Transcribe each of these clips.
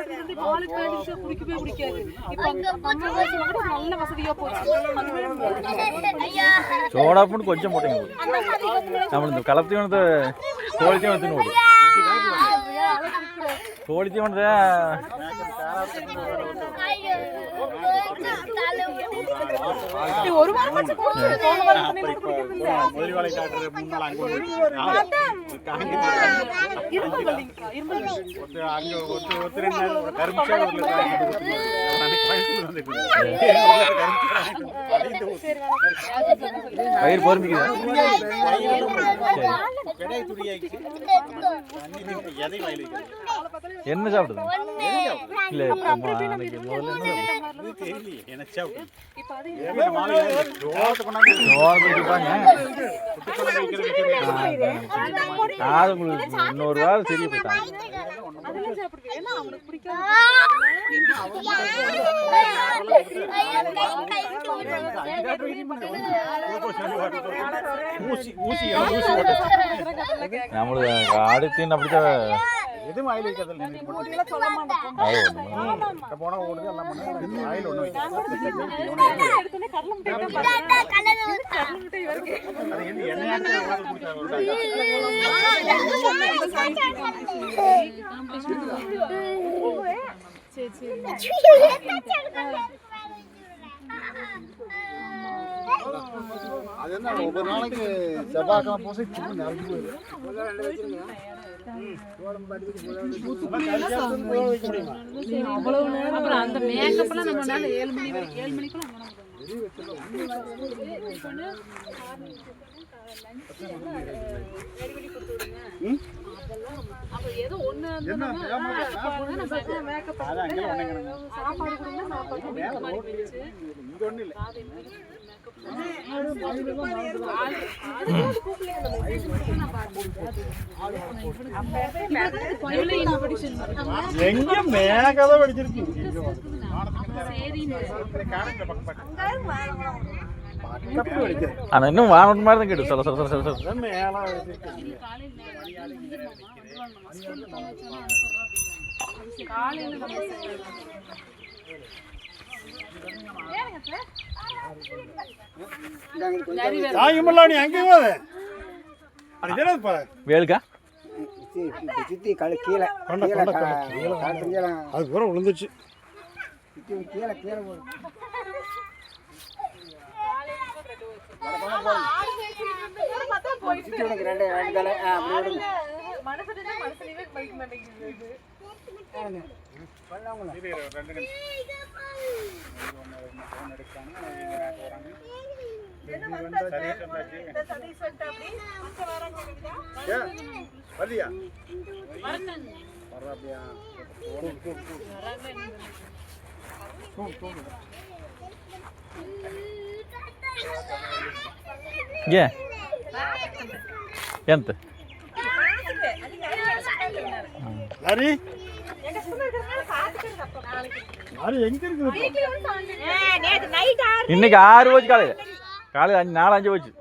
மட்டும் வந்து இப்போ ஆளுக்கு வேண்டிய குடிக்கவே குடிக்காது இப்போ அந்த நம்ம காசு கூட சோடா போட்டு கொஞ்சம் போட்டீங்க நம்ம இந்த கலப்பத்தையும் வந்து கோழித்தையும் எடுத்துன்னு போடு கோழித்தையும் வந்து ஒரு வாரம் வயிறு பொறுமிக்குதா என்ன சாப்பிடுது இல்லை அது உங்களுக்கு இன்னொரு வாரம் தெரிய போயிட்டாங்க நம்மளுக்கு அடுத்து அப்படிச்ச எதுவும் ஆயில் வைக்கிறதில்ல போனா ஓடுது எல்லாம் பண்ண ஆயில் ஒண்ணு வைக்கிறாங்க சரி சரி அது என்ன ஒவ்வொரு நாளைக்கு செவ்வாய்க்கிழமை போசை நிரம்பி போயிடும் அப்புறம் அந்த மேக்கப்லாம் நம்மளால ஏழு மணி வரைக்கும் ஏழு மணிக்குள்ள எங்க மேகதை படிச்சிருக்கு ஆனா இன்னும் வாங்கின மாதிரி தான் கேட்டு. சொல்ல சொல்ல சொல்ல சொல்ல வேலுக்கா? சுத்தி கழு அது பூரா விழுந்துச்சு கீழே கீழே போடு. சுத்தி உனக்கு ரெண்டு ரெண்டு தலை. ஆ, அப்படி விடுங்க மனசுல மனசுலயே படிக்க மாட்டேங்குது பண்ணவங்கள இது ரெண்டு நிமிஷம் ஃபோன் எடுக்காங்க இங்கே வராங்க சதீஷ் வந்தாச்சு ஏன் வரலையா வர்றாப்பியா ఏ ఎంత லாரி லாரி எங்க இருக்குது இன்னைக்கு ஆறு போச்சு காலையில் காலையில் அஞ்சு நாலு அஞ்சு போச்சு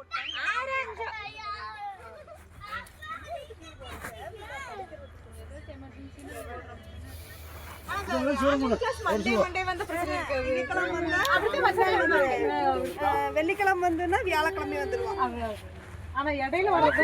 வெள்ளிக்கிழமை வந்துன்னா வியாழக்கிழமை வந்துருவான். ஆனா இடையில வரது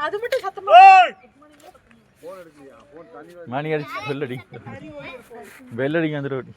அது மட்டும் சத்தமா மணி அடிச்சு பெல் அடி பெல் அடிக்க வந்துடும்